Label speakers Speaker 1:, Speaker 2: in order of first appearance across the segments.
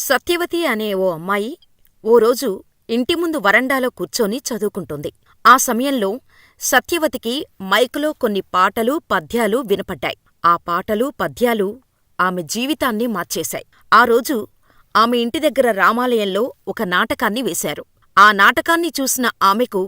Speaker 1: సత్యవతి అనే ఓ అమ్మాయి ఓ రోజు ఇంటి ముందు వరండాలో కూర్చొని చదువుకుంటోంది. ఆ సమయంలో సత్యవతికి మైకులో కొన్ని పాటలు, పద్యాలు వినపడ్డాయి. ఆ పాటలు, పద్యాలు ఆమె జీవితాన్ని మార్చేశాయి. ఆ రోజు ఆమె ఇంటి దగ్గర రామాలయంలో ఒక నాటకాన్ని వేశారు. ఆ నాటకాన్ని చూసిన ఆమెకు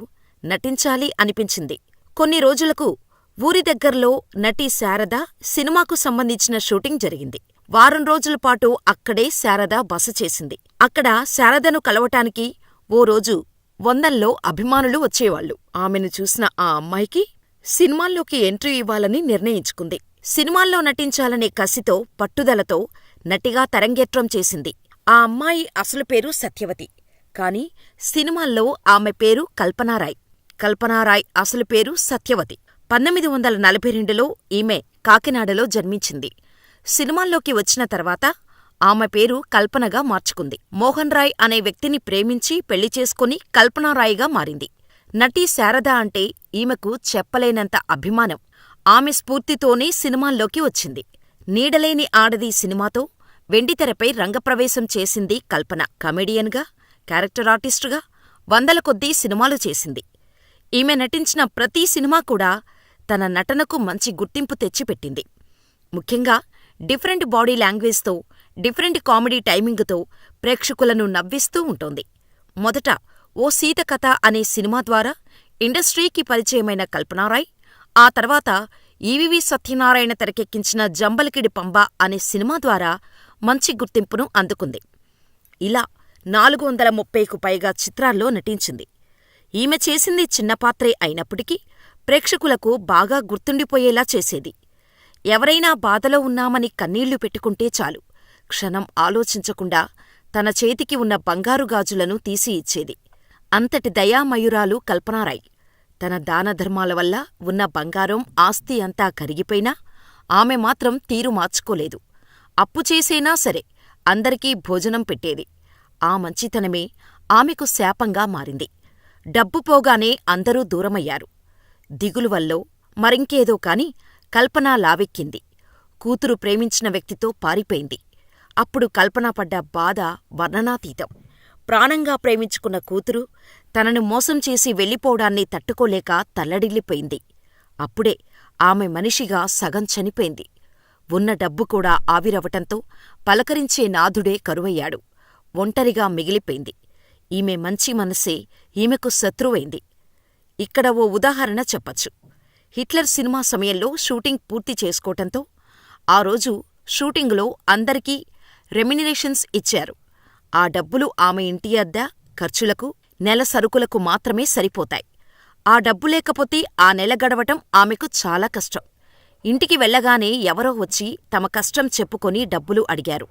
Speaker 1: నటించాలి అనిపించింది. కొన్ని రోజులకు ఊరి దగ్గర్లో నటి శారద సినిమాకు సంబంధించిన షూటింగ్ జరిగింది. వారం రోజులపాటు అక్కడే శారద బస చేసింది. అక్కడ శారదను కలవటానికి ఓ రోజు వందల్లో అభిమానులు వచ్చేవాళ్ళు. ఆమెను చూసిన ఆ అమ్మాయికి సినిమాల్లోకి ఎంట్రీ ఇవ్వాలని నిర్ణయించుకుంది. సినిమాల్లో నటించాలనే కసితో, పట్టుదలతో నటిగా తరంగేట్రం చేసింది. ఆ అమ్మాయి అసలు పేరు సత్యవతి. కాని సినిమాల్లో ఆమె పేరు కల్పనారాయ్. కల్పనారాయ్ అసలు పేరు సత్యవతి. పంతొమ్మిది వందల నలభై రెండులో ఈమె కాకినాడలో జన్మించింది. సినిమాల్లోకి వచ్చిన తర్వాత ఆమె పేరు కల్పనగా మార్చుకుంది. మోహన్ రాయ్ అనే వ్యక్తిని ప్రేమించి పెళ్ళి చేసుకుని కల్పనారాయ్గా మారింది. నటి శారద అంటే ఈమెకు చెప్పలేనంత అభిమానం. ఆమె స్ఫూర్తితోనే సినిమాల్లోకి వచ్చింది. నీడలేని ఆడది సినిమాతో వెండితెరపై రంగప్రవేశం చేసింది కల్పన. కమెడియన్గా, క్యారెక్టర్ ఆర్టిస్టుగా వందల కొద్దీ సినిమాలు చేసింది. ఈమె నటించిన ప్రతి సినిమా కూడా తన నటనకు మంచి గుర్తింపు తెచ్చిపెట్టింది. ముఖ్యంగా డిఫరెంట్ బాడీ లాంగ్వేజ్తో, డిఫరెంట్ కామెడీ టైమింగుతో ప్రేక్షకులను నవ్విస్తూ ఉంటోంది. మొదట ఓ సీత కథ అనే సినిమా ద్వారా ఇండస్ట్రీకి పరిచయమైన కల్పనారాయ్ ఆ తర్వాత ఈవీవీ సత్యనారాయణ తెరకెక్కించిన జంబలికిడి పంబ అనే సినిమా ద్వారా మంచి గుర్తింపును అందుకుంది. ఇలా నాలుగు వందల ముప్పైకు పైగా చిత్రాల్లో నటించింది. ఈమె చేసింది చిన్న పాత్రే అయినప్పటికీ ప్రేక్షకులకు బాగా గుర్తుండిపోయేలా చేసేది. ఎవరైనా బాధలో ఉన్నామని కన్నీళ్ళు పెట్టుకుంటే చాలు క్షణం ఆలోచించకుండా తన చేతికి ఉన్న బంగారు గాజులను తీసి ఇచ్చేది. అంతటి దయామయురాలు కల్పనారాయ్. తన దానధర్మాల వల్ల ఉన్న బంగారం, ఆస్తి అంతా కరిగిపోయినా ఆమె మాత్రం తీరు మార్చుకోలేదు. అప్పు చేసేనా సరే అందరికీ భోజనం పెట్టేది. ఆ మంచితనమే ఆమెకు శాపంగా మారింది. డబ్బు పోగానే అందరూ దూరమయ్యారు. దిగులువల్లో మరింకేదో కాని కల్పన లావెక్కింది. కూతురు ప్రేమించిన వ్యక్తితో పారిపోయింది. అప్పుడు కల్పన పడ్డ బాధ వర్ణనాతీతం. ప్రాణంగా ప్రేమించుకున్న కూతురు తనను మోసం చేసి వెళ్ళిపోవడాన్ని తట్టుకోలేక తల్లడిల్లిపోయింది. అప్పుడే ఆమె మనిషిగా సగం చనిపోయింది. ఉన్న డబ్బు కూడా ఆవిరవటంతో పలకరించే నాథుడే కరువయ్యాడు. ఒంటరిగా మిగిలిపోయింది. ఈమె మంచి మనసే ఈమెకు శత్రువైంది. ఇక్కడ ఓ ఉదాహరణ చెప్పచ్చు. హిట్లర్ సినిమా సమయంలో షూటింగ్ పూర్తి చేసుకోటంతో ఆ రోజు షూటింగులో అందరికీ రెమ్యునరేషన్స్ ఇచ్చారు. ఆ డబ్బులు ఆమె ఇంటి అద్దె, ఖర్చులకు, నెల సరుకులకు మాత్రమే సరిపోతాయి. ఆ డబ్బు లేకపోతే ఆ నెల గడవటం ఆమెకు చాలా కష్టం. ఇంటికి వెళ్ళగానే ఎవరో వచ్చి తమ కష్టం చెప్పుకొని డబ్బులు అడిగారు.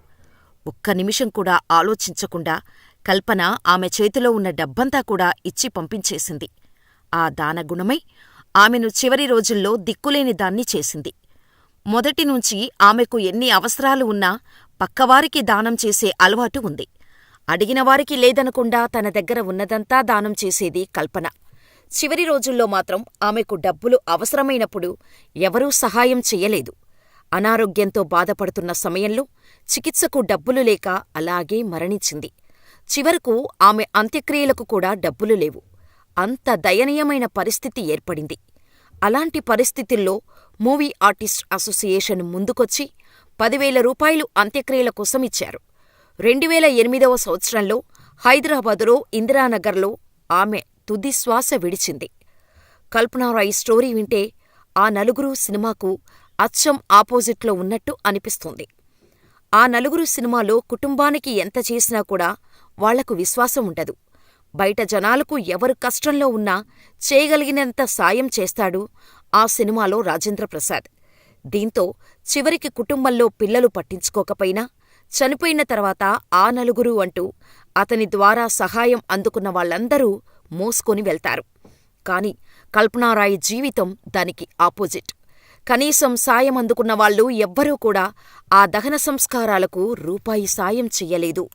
Speaker 1: ఒక్క నిమిషం కూడా ఆలోచించకుండా కల్పన ఆమె చేతిలో ఉన్న డబ్బంతా కూడా ఇచ్చి పంపించేసింది. ఆ దానగుణమై ఆమెను చివరి రోజుల్లో దిక్కులేని దాన్ని చేసింది. మొదటినుంచీ ఆమెకు ఎన్ని అవసరాలు ఉన్నా పక్కవారికి దానం చేసే అలవాటు ఉంది. అడిగినవారికి లేదనకుండా తన దగ్గర ఉన్నదంతా దానం చేసేది కల్పన. చివరి రోజుల్లో మాత్రం ఆమెకు డబ్బులు అవసరమైనప్పుడు ఎవరూ సహాయం చెయ్యలేదు. అనారోగ్యంతో బాధపడుతున్న సమయంలో చికిత్సకు డబ్బులు లేక అలాగే మరణించింది. చివరకు ఆమె అంత్యక్రియలకు కూడా డబ్బులు లేవు. అంత దయనీయమైన పరిస్థితి ఏర్పడింది. అలాంటి పరిస్థితుల్లో మూవీ ఆర్టిస్ట్ అసోసియేషన్ ముందుకొచ్చి పదివేల రూపాయలు అంత్యక్రియల కోసం ఇచ్చారు. రెండువేల ఎనిమిదవ సంవత్సరంలో హైదరాబాదులో ఇందిరానగర్లో ఆమె తుది శ్వాస విడిచింది. కల్పనారాయ్ స్టోరీ వింటే ఆ నలుగురు సినిమాకు అచ్చం ఆపోజిట్లో ఉన్నట్టు అనిపిస్తుంది. ఆ నలుగురు సినిమాలో కుటుంబానికి ఎంత చేసినా కూడా వాళ్ళకు విశ్వాసం ఉండదు. బయట జనాలకు ఎవరు కష్టంలో ఉన్నా చేయగలిగినంత సాయం చేస్తాడు ఆ సినిమాలో రాజేంద్రప్రసాద్. దీంతో చివరికి కుటుంబంలో పిల్లలు పట్టించుకోకపోయినా చనిపోయిన తర్వాత ఆ నలుగురు అంటూ అతని ద్వారా సహాయం అందుకున్న వాళ్ళందరూ మోసుకొని వెళ్తారు. కాని కల్పనారాయ్ జీవితం దానికి ఆపోజిట్. కనీసం సాయం అందుకున్నవాళ్ళు ఎవ్వరూ కూడా ఆ దహన సంస్కారాలకు రూపాయి సాయం చెయ్యలేదు.